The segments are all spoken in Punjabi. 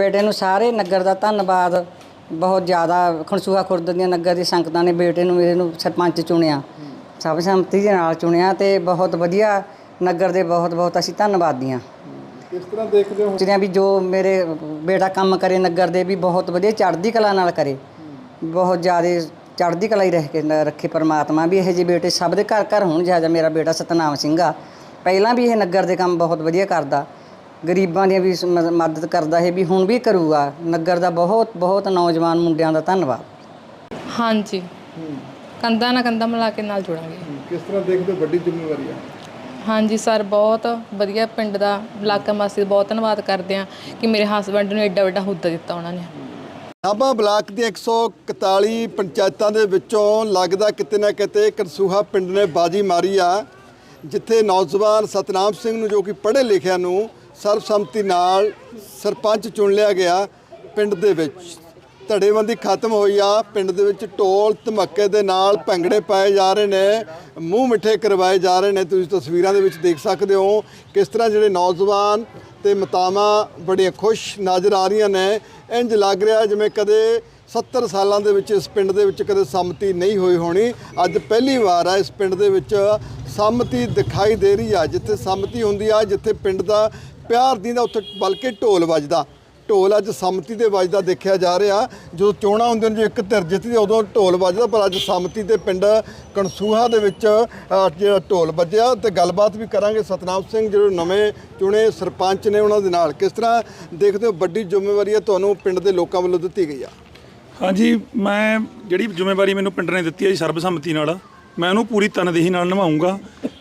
ਬੇਟੇ ਨੂੰ ਸਾਰੇ ਨਗਰ ਦਾ ਧੰਨਵਾਦ। ਬਹੁਤ ਜ਼ਿਆਦਾ ਖਣਸੂਹਾ ਖੁਰਦ ਦੀਆਂ ਨਗਰ ਦੀ ਸੰਗਤਾਂ ਨੇ ਬੇਟੇ ਨੂੰ ਮੇਰੇ ਨੂੰ ਸਰਪੰਚ ਚੁਣਿਆ। ਸਭ ਸੰਮਤੀ ਦੇ ਨਾਲ ਚੁਣਿਆ ਤੇ ਬਹੁਤ ਵਧੀਆ ਨਗਰ ਦੇ ਬਹੁਤ ਬਹੁਤ ਅਸੀਂ ਧੰਨਵਾਦੀ ਹਾਂ ਕਿਸ ਤਰ੍ਹਾਂ ਦੇਖਦੇ ਹੋ? ਜਿਹੜਿਆਂ ਵੀ ਜੋ ਮੇਰੇ ਬੇਟਾ ਕੰਮ ਕਰੇ ਨਗਰ ਦੇ ਵੀ ਬਹੁਤ ਵਧੀਆ ਚੜ੍ਹਦੀ ਕਲਾ ਨਾਲ ਕਰੇ। ਬਹੁਤ ਜ਼ਿਆਦਾ ਚੜ੍ਹਦੀ ਕਲਾ ਹੀ ਰਹਿ ਕੇ ਰੱਖੇ ਪਰਮਾਤਮਾ ਵੀ ਇਹੋ ਜਿਹੇ ਬੇਟੇ ਸਭ ਦੇ ਘਰ ਘਰ ਹੋਣ ਜਿਹਾ ਮੇਰਾ ਬੇਟਾ ਸਤਨਾਮ ਸਿੰਘ ਆ। ਪਹਿਲਾਂ ਵੀ ਇਹ ਨਗਰ ਦੇ ਕੰਮ ਬਹੁਤ ਵਧੀਆ ਕਰਦਾ। ਗਰੀਬਾਂ ਦੀਆਂ ਵੀ ਸ- ਮਦਦ ਕਰਦਾ ਇਹ ਵੀ ਹੁਣ ਵੀ ਕਰੂਗਾ। ਨਗਰ ਦਾ ਬਹੁਤ ਬਹੁਤ ਨੌਜਵਾਨ ਮੁੰਡਿਆਂ ਦਾ ਧੰਨਵਾਦ। ਹਾਂਜੀ। ਕੰਧਾਂ ਨਾਲ ਕੰਧਾਂ ਮਿਲਾ ਕੇ ਨਾਲ ਜੁੜਾਂਗੇ। ਕਿਸ ਤਰ੍ਹਾਂ ਦੇਖਦੇ ਹੋ ਵੱਡੀ ਜ਼ਿੰਮੇਵਾਰੀ ਆ? ਹਾਂਜੀ ਸਰ ਬਹੁਤ ਵਧੀਆ ਪਿੰਡ ਦਾ ਇਲਾਕਾ ਵਾਸੀ ਦਾ ਬਹੁਤ ਧੰਨਵਾਦ ਕਰਦੇ ਆ ਕਿ ਮੇਰੇ ਹਸਬੰਡ ਨੂੰ ਐਡਾ ਵੱਡਾ ਹੁੱਦਾ ਦਿੱਤਾ ਉਹਨਾਂ ਨੇ। ਨਾਭਾ ਬਲਾਕ ਦੀਆਂ 141 ਪੰਚਾਇਤਾਂ ਦੇ ਵਿੱਚੋਂ ਲੱਗਦਾ ਕਿਤੇ ਨਾ ਕਿਤੇ ਕਰਸੂਹਾ ਪਿੰਡ ਨੇ ਬਾਜੀ ਮਾਰੀ ਆ ਜਿੱਥੇ ਨੌਜਵਾਨ ਸਤਨਾਮ ਸਿੰਘ ਨੂੰ ਜੋ ਕਿ ਪੜ੍ਹੇ ਲਿਖਿਆ ਨੂੰ ਸਰਬਸੰਮਤੀ ਨਾਲ ਸਰਪੰਚ ਚੁਣ ਲਿਆ ਗਿਆ ਪਿੰਡ ਦੇ ਵਿੱਚ। ਧੜੇਬੰਦੀ ਖਤਮ ਹੋਈ ਆ। ਪਿੰਡ ਦੇ ਵਿੱਚ ਢੋਲ ਧਮੱਕੇ ਦੇ ਨਾਲ ਭੰਗੜੇ ਪਾਏ ਜਾ ਰਹੇ ਨੇ, ਮੂੰਹ ਮਿੱਠੇ ਕਰਵਾਏ ਜਾ ਰਹੇ ਨੇ। ਤੁਸੀਂ ਤਸਵੀਰਾਂ ਦੇ ਵਿੱਚ ਦੇਖ ਸਕਦੇ ਹੋ ਕਿਸ ਤਰ੍ਹਾਂ ਜਿਹੜੇ ਨੌਜਵਾਨ ਤੇ ਮਤਾਵਾਂ ਬੜੀਆਂ ਖੁਸ਼ ਨਜ਼ਰ ਆ ਰਹੀਆਂ ਨੇ। ਇੰਜ ਲੱਗ ਰਿਹਾ ਜਿਵੇਂ ਕਦੇ 70 ਸਾਲਾਂ ਦੇ ਵਿੱਚ ਇਸ ਪਿੰਡ ਦੇ ਵਿੱਚ ਕਦੇ ਸੰਮਤੀ ਨਹੀਂ ਹੋਈ ਹੋਣੀ। ਅੱਜ ਪਹਿਲੀ ਵਾਰ ਆ ਇਸ ਪਿੰਡ ਦੇ ਵਿੱਚ ਸੰਮਤੀ ਦਿਖਾਈ ਦੇ ਰਹੀ ਆ। ਜਿੱਥੇ ਸੰਮਤੀ ਹੁੰਦੀ ਆ, ਜਿੱਥੇ ਪਿੰਡ ਦਾ ਪਿਆਰ ਦੀਂਦਾ ਉੱਥੇ ਬਲਕਿ ਢੋਲ ਵੱਜਦਾ। ਢੋਲ ਅੱਜ ਸੰਮਤੀ ਦੇ ਵੱਜਦਾ ਦੇਖਿਆ ਜਾ ਰਿਹਾ। ਜਦੋਂ ਚੋਣਾਂ ਹੁੰਦੀਆਂ ਨੇ ਜੋ ਇੱਕ ਧਿਰ ਜਿੱਤਦੀ ਆ, ਉਦੋਂ ਢੋਲ ਵੱਜਦਾ ਪਰ ਅੱਜ ਸੰਮਤੀ ਦੇ ਪਿੰਡ ਕਣਸੂਹਾ ਦੇ ਵਿੱਚ ਜਿਹੜਾ ਢੋਲ ਵੱਜਿਆ ਤੇ ਗੱਲਬਾਤ ਵੀ ਕਰਾਂਗੇ। ਸਤਨਾਮ ਸਿੰਘ ਜਿਹੜੇ ਨਵੇਂ ਚੁਣੇ ਸਰਪੰਚ ਨੇ ਉਹਨਾਂ ਦੇ ਨਾਲ। ਕਿਸ ਤਰ੍ਹਾਂ ਦੇਖਦੇ ਹੋ ਵੱਡੀ ਜ਼ਿੰਮੇਵਾਰੀ ਹੈ ਤੁਹਾਨੂੰ ਪਿੰਡ ਦੇ ਲੋਕਾਂ ਵੱਲੋਂ ਦਿੱਤੀ ਗਈ ਆ? ਹਾਂਜੀ ਮੈਂ ਜਿਹੜੀ ਜ਼ਿੰਮੇਵਾਰੀ ਮੈਨੂੰ ਪਿੰਡ ਨੇ ਦਿੱਤੀ ਹੈ ਜੀ ਸਰਬਸੰਮਤੀ ਨਾਲ ਮੈਂ ਉਹਨੂੰ ਪੂਰੀ ਤਨਦੇਹੀ ਨਾਲ ਨਿਭਾਉਂਗਾ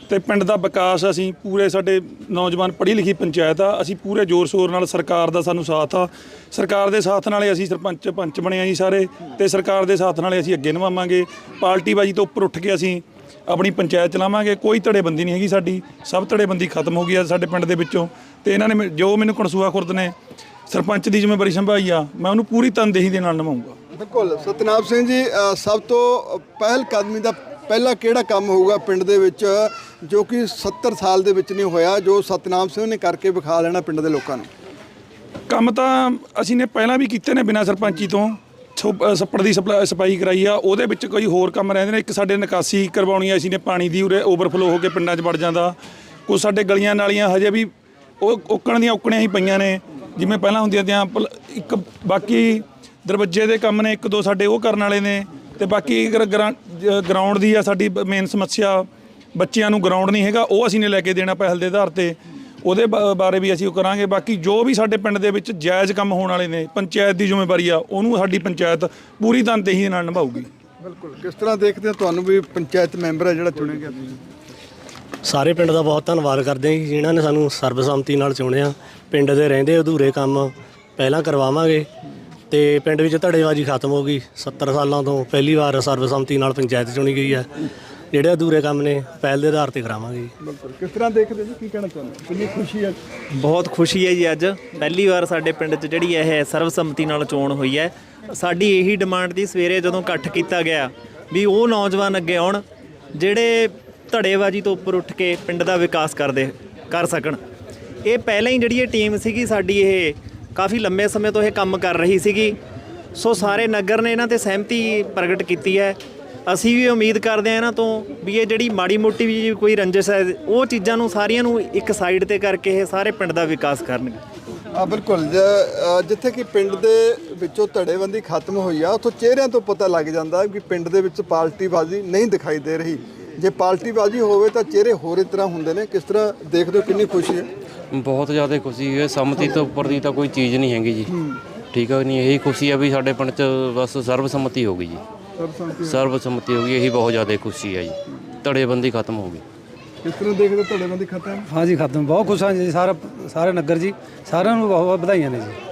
ਤੇ ਪਿੰਡ ਦਾ ਵਿਕਾਸ ਅਸੀਂ ਪੂਰੇ ਸਾਡੇ ਨੌਜਵਾਨ ਪੜ੍ਹੀ ਲਿਖੀ ਪੰਚਾਇਤ ਆ, ਅਸੀਂ ਪੂਰੇ ਜ਼ੋਰ ਸ਼ੋਰ ਨਾਲ ਸਰਕਾਰ ਦਾ ਸਾਨੂੰ ਸਾਥ ਆ। ਸਰਕਾਰ ਦੇ ਸਾਥ ਨਾਲੇ ਅਸੀਂ ਸਰਪੰਚ ਪੰਚ ਬਣੇ ਆ ਜੀ ਸਾਰੇ ਤੇ ਸਰਕਾਰ ਦੇ ਸਾਥ ਨਾਲੇ ਅਸੀਂ ਅੱਗੇ ਨਿਭਾਵਾਂਗੇ। ਪਾਰਟੀਬਾਜ਼ੀ ਤੋਂ ਉੱਪਰ ਉੱਠ ਕੇ ਅਸੀਂ ਆਪਣੀ ਪੰਚਾਇਤ ਚਲਾਵਾਂਗੇ। ਕੋਈ ਧੜੇਬੰਦੀ ਨਹੀਂ ਹੈਗੀ ਸਾਡੀ, ਸਭ ਧੜੇਬੰਦੀ ਖਤਮ ਹੋ ਗਈ ਆ ਸਾਡੇ ਪਿੰਡ ਦੇ ਵਿੱਚੋਂ। ਤੇ ਇਹਨਾਂ ਨੇ ਮੈ- ਜੋ ਮੈਨੂੰ ਕਣਸੂਆ ਖੁਰਦ ਨੇ, ਸਰਪੰਚ ਦੀ ਜ਼ਿੰਮੇਵਾਰੀ ਸੰਭਾਈ ਆ, ਮੈਂ ਉਹਨੂੰ ਪੂਰੀ ਤਨਦੇਹੀ ਦੇ ਨਾਲ ਨਿਭਾਉਂਗਾ ਬਿਲਕੁਲ। ਸਤਨਾਮ ਸਿੰਘ ਜੀ ਸਭ ਤੋਂ ਪਹਿਲ ਕਦਮੀ ਦਾ ਪਹਿਲਾ ਕਿਹੜਾ ਕੰਮ ਹੋਊਗਾ ਪਿੰਡ ਦੇ ਵਿੱਚ ਜੋ ਕਿ 70 ਸਾਲ ਦੇ ਵਿੱਚ ਨਹੀਂ ਹੋਇਆ, ਜੋ ਸਤਨਾਮ ਸਿੰਘ ਨੇ ਕਰਕੇ ਵਿਖਾ ਲੈਣਾ ਪਿੰਡ ਦੇ ਲੋਕਾਂ ਨੂੰ? ਕੰਮ ਤਾਂ ਅਸੀਂ ਨੇ ਪਹਿਲਾਂ ਵੀ ਕੀਤੇ ਨੇ ਬਿਨਾਂ ਸਰਪੰਚੀ ਤੋਂ। ਸੱਪੜ ਦੀ ਸਪਲਾ- ਸਫ਼ਾਈ ਕਰਾਈ ਆ, ਉਹਦੇ ਵਿੱਚ ਕੋਈ ਹੋਰ ਕੰਮ ਰਹਿੰਦੇ ਨੇ। ਇੱਕ ਸਾਡੇ ਨਿਕਾਸੀ ਕਰਵਾਉਣੀ ਆ, ਅਸੀਂ ਨੇ ਪਾਣੀ ਦੀ ਉਰੇ ਓਵਰਫਲੋ ਹੋ ਕੇ ਪਿੰਡਾਂ 'ਚ ਵੜ ਜਾਂਦਾ। ਕੁਝ ਸਾਡੇ ਗਲੀਆਂ ਨਾਲੀਆਂ ਹਜੇ ਵੀ ਉਹ ਓਕਣ ਦੀਆਂ ਓਕਣੀਆਂ ਹੀ ਪਈਆਂ ਨੇ। ਜਿਵੇਂ ਪਹਿਲਾਂ ਹੁੰਦੀਆਂ ਤੀਆਂ, ਪਲ- ਇੱਕ ਬਾਕੀ ਦਰਵਾਜ਼ੇ ਦੇ ਕੰਮ ਨੇ, ਇੱਕ ਦੋ ਸਾਡੇ ਉਹ ਕਰਨ ਵਾਲੇ ਨੇ। ਤੇ ਬਾਕੀ ਗਰਾਊਂਡ ਦੀ ਆ ਸਾਡੀ ਮੇਨ ਸਮੱਸਿਆ ਬੱਚਿਆਂ ਨੂੰ ਗਰਾਊਂਡ ਨਹੀਂ ਹੈਗਾ ਉਹ ਅਸੀਂ ਨੇ ਲੈ ਕੇ ਦੇਣਾ ਪਹਿਲ ਦੇ ਆਧਾਰ ਤੇ। ਉਹਦੇ ਬਾ- ਬਾਰੇ ਵੀ ਅਸੀਂ ਉਹ ਕਰਾਂਗੇ। ਬਾਕੀ ਜੋ ਵੀ ਸਾਡੇ ਪਿੰਡ ਦੇ ਵਿੱਚ ਜਾਇਜ਼ ਕੰਮ ਹੋਣ ਵਾਲੇ ਨੇ ਪੰਚਾਇਤ ਦੀ ਜ਼ਿੰਮੇਵਾਰੀ ਆ ਉਹਨੂੰ ਸਾਡੀ ਪੰਚਾਇਤ ਪੂਰੀ ਤਨਦੇਹੀ ਨਾਲ ਨਿਭਾਊਗੀ। ਬਿਲਕੁਲ। ਕਿਸ ਤਰ੍ਹਾਂ ਦੇਖਦੇ ਹੋ ਤੁਹਾਨੂੰ ਵੀ ਪੰਚਾਇਤ ਮੈਂਬਰ ਹੈ ਜਿਹੜਾ ਚੁਣਿਆ ਗਿਆ ਤੁਸੀਂ? ਸਾਰੇ ਪਿੰਡ ਦਾ ਬਹੁਤ ਧੰਨਵਾਦ ਕਰਦੇ ਹਾਂ ਜੀ ਜਿਨ੍ਹਾਂ ਨੇ ਸਾਨੂੰ ਸਰਬਸੰਮਤੀ ਨਾਲ ਚੁਣਿਆ। ਪਿੰਡ ਦੇ ਰਹਿੰਦੇ ਅਧੂਰੇ ਕੰਮ ਪਹਿਲਾਂ ਕਰਵਾਵਾਂਗੇ। ਤੇ ਪਿੰਡ ਵਿੱਚ ਧੜੇਬਾਜ਼ੀ ਖਤਮ ਹੋ ਗਈ। 70 ਸਾਲਾਂ ਤੋਂ ਪਹਿਲੀ ਵਾਰ ਸਰਬਸੰਮਤੀ ਨਾਲ ਪੰਚਾਇਤ ਚੁਣੀ ਗਈ ਹੈ। ਜਿਹੜੇ ਅਧੂਰੇ ਕੰਮ ਨੇ ਪਹਿਲ ਦੇ ਆਧਾਰ ਤੇ ਕਰਾਵਾਂਗੇ। ਜੀ ਬਿਲਕੁਲ। ਕਿਸ ਤਰ੍ਹਾਂ ਦੇਖਦੇ ਜੀ? ਕੀ ਕਹਿਣਾ ਚਾਹੁੰਦੇ ਹੋ? ਕਿੰਨੀ ਖੁਸ਼ੀ ਹੈ? ਬਹੁਤ ਖੁਸ਼ੀ ਹੈ ਜੀ ਅੱਜ। ਪਹਿਲੀ ਵਾਰ ਸਾਡੇ ਪਿੰਡ 'ਚ ਜਿਹੜੀ ਇਹ ਸਰਬਸੰਮਤੀ ਨਾਲ ਚੋਣ ਹੋਈ ਹੈ। ਸਾਡੀ ਇਹੀ ਡਿਮਾਂਡ ਦੀ ਸਵੇਰੇ ਜਦੋਂ ਇਕੱਠ ਕੀਤਾ ਗਿਆ ਵੀ ਉਹ ਨੌਜਵਾਨ ਅੱਗੇ ਆਉਣ ਜਿਹੜੇ ਧੜੇਬਾਜ਼ੀ ਤੋਂ ਉੱਪਰ ਉੱਠ ਕੇ ਪਿੰਡ ਦਾ ਵਿਕਾਸ ਕਰਦੇ ਕਰ ਸਕਣ। ਇਹ ਪਹਿਲਾਂ ਹੀ ਜਿਹੜੀ ਇਹ ਟੀਮ ਸੀਗੀ ਸਾਡੀ ਇਹ ਕਾਫੀ ਲੰਮੇ ਸਮੇਂ ਤੋਂ ਇਹ ਕੰਮ ਕਰ ਰਹੀ ਸੀਗੀ। ਸੋ ਸਾਰੇ ਨਗਰ ਨੇ ਇਹਨਾਂ ਤੇ ਸਹਿਮਤੀ ਪ੍ਰਗਟ ਕੀਤੀ ਹੈ। ਅਸੀਂ ਵੀ ਉਮੀਦ ਕਰਦੇ ਹਾਂ ਇਹਨਾਂ ਤੋਂ ਵੀ ਇਹ ਜਿਹੜੀ ਮਾੜੀ ਮੋਟੀ ਵੀ ਕੋਈ ਰੰਜਿਸ਼ ਹੈ, ਉਹ ਚੀਜ਼ਾਂ ਨੂੰ ਸਾਰੀਆਂ ਨੂੰ ਇੱਕ ਸਾਈਡ ਤੇ ਕਰਕੇ ਇਹ ਸਾਰੇ ਪਿੰਡ ਦਾ ਵਿਕਾਸ ਕਰਨਗੇ। ਆ ਬਿਲਕੁਲ। ਜਿੱਥੇ ਕਿ ਪਿੰਡ ਦੇ ਵਿੱਚੋਂ ਧੜੇਬੰਦੀ ਖਤਮ ਹੋਈ ਆ, ਉੱਥੋਂ ਚਿਹਰਿਆਂ ਤੋਂ ਪਤਾ ਲੱਗ ਜਾਂਦਾ ਕਿ ਪਿੰਡ ਦੇ ਵਿੱਚ ਪਾਰਟੀਬਾਜ਼ੀ ਨਹੀਂ ਦਿਖਾਈ ਦੇ ਰਹੀ। ਜੇ ਪਾਰਟੀਬਾਜ਼ੀ ਹੋਵੇ ਤਾਂ ਚਿਹਰੇ ਹੋਰ ਹੀ ਤਰ੍ਹਾਂ ਹੁੰਦੇ ਨੇ। ਕਿਸ ਤਰ੍ਹਾਂ ਦੇਖਦੇ ਹੋ? ਕਿੰਨੀ ਖੁਸ਼ੀ ਹੈ? ਬਹੁਤ ਜ਼ਿਆਦਾ ਖੁਸ਼ੀ ਹੈ। ਸੰਮਤੀ ਤੋਂ ਉੱਪਰ ਦੀ ਤਾਂ ਕੋਈ ਚੀਜ਼ ਨਹੀਂ ਹੈਗੀ ਜੀ। ਠੀਕ ਹੈ ਨਹੀਂ? ਇਹੀ ਖੁਸ਼ੀ ਹੈ ਵੀ ਸਾਡੇ ਪਿੰਡ 'ਚ ਬਸ ਸਰਬਸੰਮਤੀ ਹੋ ਗਈ ਜੀ। ਸਰਬਸੰਮਤੀ ਹੋ ਗਈ। ਇਹੀ ਬਹੁਤ ਜ਼ਿਆਦਾ ਖੁਸ਼ੀ ਹੈ ਜੀ। ਧੜੇਬੰਦੀ ਖਤਮ ਹੋ ਗਈ। ਕਿਸ ਤਰ੍ਹਾਂ ਦੇਖਦੇ ਹੋ? ਧੜੇਬੰਦੀ ਖਤਮ? ਹਾਂਜੀ ਖਤਮ। ਬਹੁਤ ਖੁਸ਼ ਹਾਂ ਜੀ। ਸਾਰਾ ਸਾਰੇ ਨਗਰ ਜੀ ਸਾਰਿਆਂ ਨੂੰ ਬਹੁਤ ਬਹੁਤ ਵਧਾਈਆਂ ਨੇ ਜੀ।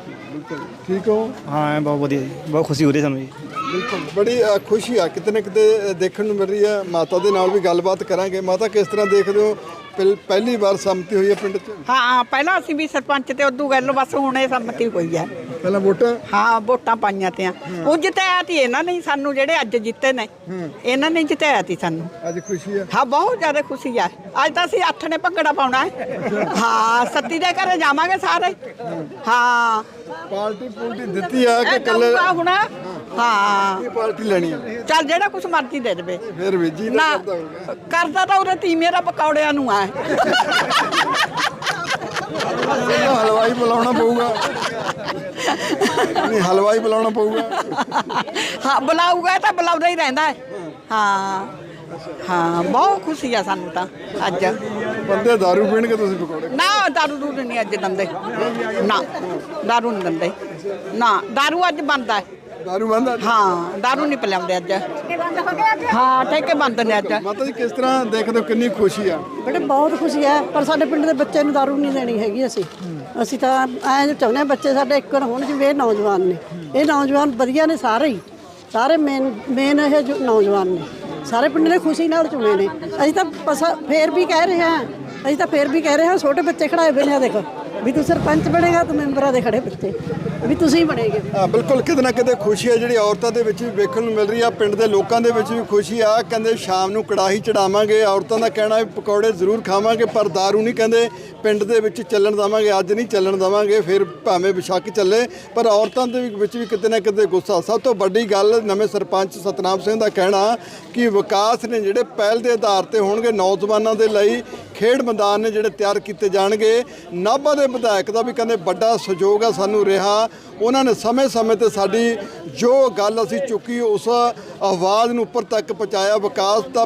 ਬਿਲਕੁਲ ਠੀਕ ਹੋ? ਹਾਂ ਬਹੁਤ ਵਧੀਆ ਜੀ। ਬਹੁਤ ਖੁਸ਼ੀ ਹੋ ਰਹੀ ਸਾਨੂੰ ਜੀ। ਬਿਲਕੁਲ। ਬੜੀ ਅ, ਖੁਸ਼ੀ ਆ। ਕਿਤੇ ਨਾ ਕਿਤੇ ਅ, ਦੇਖਣ ਨੂੰ ਮਿਲ ਰਹੀ ਹੈ। ਮਾਤਾ ਦੇ ਨਾਲ ਵੀ ਗੱਲਬਾਤ ਕਰਾਂਗੇ। ਮਾਤਾ ਕਿਸ ਤਰ੍ਹਾਂ ਦੇਖਦੇ ਹੋ? ਪਹਿਲ- ਪਹਿਲੀ ਵਾਰ ਸੰਮਤੀ ਹੋਈ ਹੈ ਪਿੰਡ 'ਚ? ਹਾਂ ਪਹਿਲਾਂ ਅਸੀਂ ਵੀ ਸਰਪੰਚ ਤੇ ਉਦੋਂ ਗੱਲ ਬਸ ਹੁਣ ਇਹ ਸੰਮਤੀ ਹੋਈ ਹੈ। ਪਹਿਲਾਂ ਵੋਟਾਂ? ਹਾਂ ਵੋਟਾਂ ਪਾਈਆਂ ਤੇ ਉਹ ਜਿਤਾਇਆ ਤੀ ਇਹਨਾਂ ਨੇ ਹੀ ਸਾਨੂੰ ਜਿਹੜੇ ਅੱਜ ਜਿੱਤੇ ਨੇ ਇਹਨਾਂ ਨੇ ਜਿਤਾਇਆ ਤੀ ਸਾਨੂੰ। ਅੱਜ ਖੁਸ਼ੀ ਹੈ ਹਾਂ ਬਹੁਤ ਜ਼ਿਆਦਾ ਖੁਸ਼ੀ ਹੈ ਅੱਜ ਤਾਂ ਅਸੀਂ ਅੱਠ ਨੇ ਭੰਗੜਾ ਪਾਉਣਾ ਹੈ। ਹਾਂ ਸੱਤੀ ਦੇ ਘਰੇ ਜਾਵਾਂਗੇ ਸਾਰੇ। ਹਾਂ। ਪਾਰਟੀ ਪੂਲਟੀ ਦਿੱਤੀ ਆ ਕਿ ਕੱਲੇ ਹੁਣ। ਹਾਂ। ਕੀ ਪਾਰਟੀ ਲੈਣੀ ਆ। ਚੱਲ ਜਿਹੜਾ ਕੁਛ ਮਰਜ਼ੀ ਦੇ ਦੇਵੇ। ਫਿਰ ਵੀ ਜੀ ਨਾ ਕਰਦਾ ਤਾਂ ਉਹਦੇ ਤੀ ਮੇਰਾ ਪਕੌੜਿਆਂ ਨੂੰ ਆ। ਹਲਵਾਈ ਬੁਲਾਉਣਾ ਪਊਗਾ। ਨਹੀਂ ਹਲਵਾਈ ਬੁਲਾਉਣਾ ਪਊਗਾ ਹਾਂ ਬੁਲਾਊਗਾ ਤਾਂ ਬੁਲਾਉਂਦਾ ਹੀ ਰਹਿੰਦਾ ਹੈ ਹਾਂ ਹਾਂ ਬਹੁਤ ਖੁਸ਼ੀ ਆ ਸਾਨੂੰ ਤਾਂ ਅੱਜ ਬੰਦੇ दारू ਪੀਣਗੇ ਤੁਸੀਂ ਪਕੌੜੇ ਨਾ ਦਾਰੂ ਦੂਰ ਨਹੀਂ ਅੱਜ ਦੰਦੇ ਨਾ ਦਾਰੂ ਨਹੀਂ ਦੰਦੇ ਨਾ ਦਾਰੂ ਅੱਜ ਬੰਦ ਹੈ दारू ਬੰਦ ਆ ਹਾਂ ਦਾਰੂ ਨਹੀਂ ਪਿਲਾਉਂਦੇ ਅੱਜ ਹਾਂ ਠੇਕੇ ਬੰਦ ਨੇ ਅੱਜ ਮਾਤਾ ਜੀ ਕਿਸ ਤਰ੍ਹਾਂ ਦੇਖਦੇ ਹੋ ਕਿੰਨੀ ਖੁਸ਼ੀ ਆ ਬੇਟੇ ਬਹੁਤ ਖੁਸ਼ੀ ਹੈ ਪਰ ਸਾਡੇ ਪਿੰਡ ਦੇ ਬੱਚੇ ਨੂੰ ਦਾਰੂ ਨਹੀਂ ਦੇਣੀ ਹੈਗੀ ਅਸੀਂ ਅਸੀਂ ਤਾਂ ਐਂ ਚਾਹੁੰਦੇ ਹਾਂ ਬੱਚੇ ਸਾਡੇ ਇੱਕਣ ਹੋਣ ਜਿਵੇਂ ਇਹ ਨੌਜਵਾਨ ਨੇ। ਇਹ ਨੌਜਵਾਨ ਵਧੀਆ ਨੇ ਸਾਰੇ ਹੀ। ਸਾਰੇ ਮੇਨ ਮੇਨ ਇਹ ਜੋ ਨੌਜਵਾਨ ਨੇ। ਸਾਰੇ ਪਿੰਡ ਨੇ ਖੁਸ਼ੀ ਨਾਲ ਚੁਣੇ ਨੇ। ਅਸੀਂ ਤਾਂ ਬਸ ਫੇਰ ਵੀ ਕਹਿ ਰਹੇ ਹਾਂ। ਅਸੀਂ ਤਾਂ ਫੇਰ ਵੀ ਕਹਿ ਰਹੇ ਹਾਂ, ਛੋਟੇ ਬੱਚੇ ਖੜਾਏ ਹੋਏ ਨੇ ਦੇਖੋ। ਵੀ ਤੂੰ ਸਰਪੰਚ ਬਣੇਗਾ, ਤੂੰ ਮੈਂਬਰਾਂ ਦੇ ਖੜੇ ਬੱਚੇ ਵੀ ਤੁਸੀਂ ਬਣੇਗੇ। ਹਾਂ, ਬਿਲਕੁਲ, ਕਿਤੇ ਨਾ ਕਿਤੇ ਖੁਸ਼ੀ ਹੈ, ਜਿਹੜੀ ਔਰਤਾਂ ਦੇ ਵਿੱਚ ਵੀ ਵੇਖਣ ਨੂੰ ਮਿਲ ਰਹੀ ਆ, ਪਿੰਡ ਦੇ ਲੋਕਾਂ ਦੇ ਵਿੱਚ ਵੀ ਖੁਸ਼ੀ ਆ, ਕਹਿੰਦੇ ਸ਼ਾਮ ਨੂੰ ਕੜਾਹੀ ਚੜਾਵਾਂਗੇ, ਔਰਤਾਂ ਦਾ ਕਹਿਣਾ ਵੀ ਪਕੌੜੇ ਜ਼ਰੂਰ ਖਾਵਾਂਗੇ, ਪਰ दारू ਨਹੀਂ ਕਹਿੰਦੇ, ਪਿੰਡ ਦੇ ਵਿੱਚ ਚੱਲਣ ਦਵਾਂਗੇ, ਅੱਜ ਨਹੀਂ ਚੱਲਣ ਦਵਾਂਗੇ, ਫਿਰ ਭਾਵੇਂ ਵਿਸ਼ੱਕ ਚੱਲੇ, ਪਰ ਔਰਤਾਂ ਦੇ ਵਿੱਚ ਵੀ ਕਿਤੇ ਨਾ ਕਿਤੇ ਗੁੱਸਾ। ਸਭ ਤੋਂ ਵੱਡੀ ਗੱਲ, ਨਵੇਂ ਸਰਪੰਚ ਸਤਨਾਮ ਸਿੰਘ ਦਾ ਕਹਿਣਾ ਕਿ ਵਿਕਾਸ ਨੇ ਜਿਹੜੇ ਪਹਿਲ ਦੇ ਆਧਾਰ ਤੇ ਹੋਣਗੇ ਨੌਜਵਾਨਾਂ ਦੇ ਲਈ ਖੇਡ ਮੈਦਾਨ ਨੇ ਜਿਹੜੇ ਤਿਆਰ ਕੀਤੇ ਜਾਣਗੇ। ਨਾਭਾ ਦੇ ਵਿਧਾਇਕ ਦਾ ਵੀ ਕਹਿੰਦੇ ਵੱਡਾ ਸਹਿਯੋਗ ਆ, ਸਾਨੂੰ ਰਿਹਾ। ਉਹਨਾਂ ਨੇ ਸਮੇਂ-ਸਮੇਂ ਤੇ ਸਾਡੀ ਜੋ ਗੱਲ ਅਸੀਂ ਚੁੱਕੀ, ਉਸ ਆਵਾਜ਼ ਨੂੰ ਉੱਪਰ ਤੱਕ ਪਹੁੰਚਾਇਆ। ਵਿਕਾਸ ਦਾ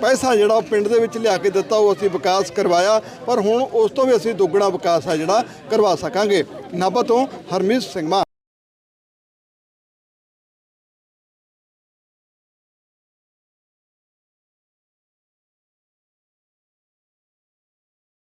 ਪੈਸਾ ਜਿਹੜਾ ਉਹ ਪਿੰਡ ਦੇ ਵਿੱਚ ਲਿਆ ਕੇ ਦਿੱਤਾ, ਉਹ ਅਸੀਂ ਵਿਕਾਸ ਕਰਵਾਇਆ। ਪਰ ਹੁਣ ਉਸ ਤੋਂ ਵੀ ਅਸੀਂ ਦੁੱਗਣਾ ਵਿਕਾਸ ਆ ਜਿਹੜਾ ਕਰਵਾ ਸਕਾਂਗੇ। ਨਾਭਾ ਤੋਂ ਹਰਮੀਤ ਸਿੰਘ ਮਾਨ।